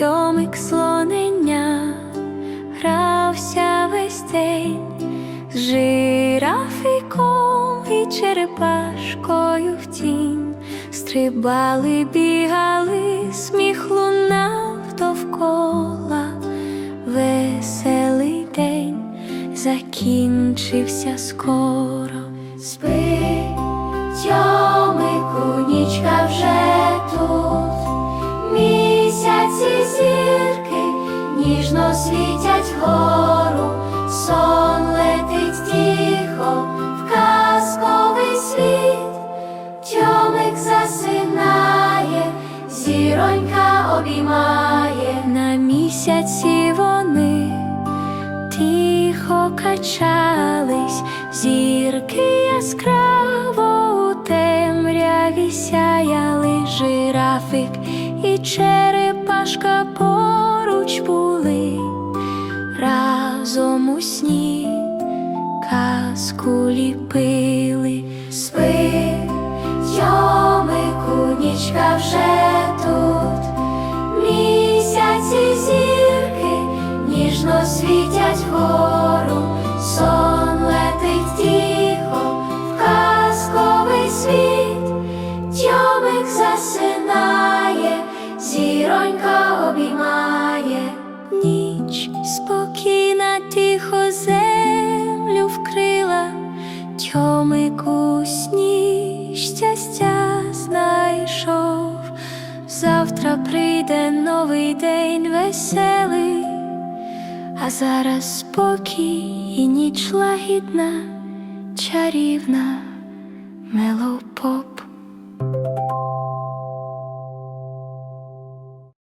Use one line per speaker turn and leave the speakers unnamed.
Тьомик слонення грався весь день з жирафиком і черепашкою в тінь. Стрибали, бігали, сміх лунав довкола. Веселий день закінчився скоро. Спи, ніжно світять гору, сон летить тихо в казковий світ, Тьомик засинає, зіронька обіймає, на місяці вони тихо качались, зірки яскраво у темряві сяяли. Жирафик і черепашка поруч сні казку ліпили, спи, Тьомику, нічка вже тут, місяці зірки ніжно світять вгору, сон летить тихо в казковий світ, Тьомик засинає, зіронька обіймає, Завтра прийде новий день веселий, а зараз спокій і ніч лагідна, чарівна, мелопо.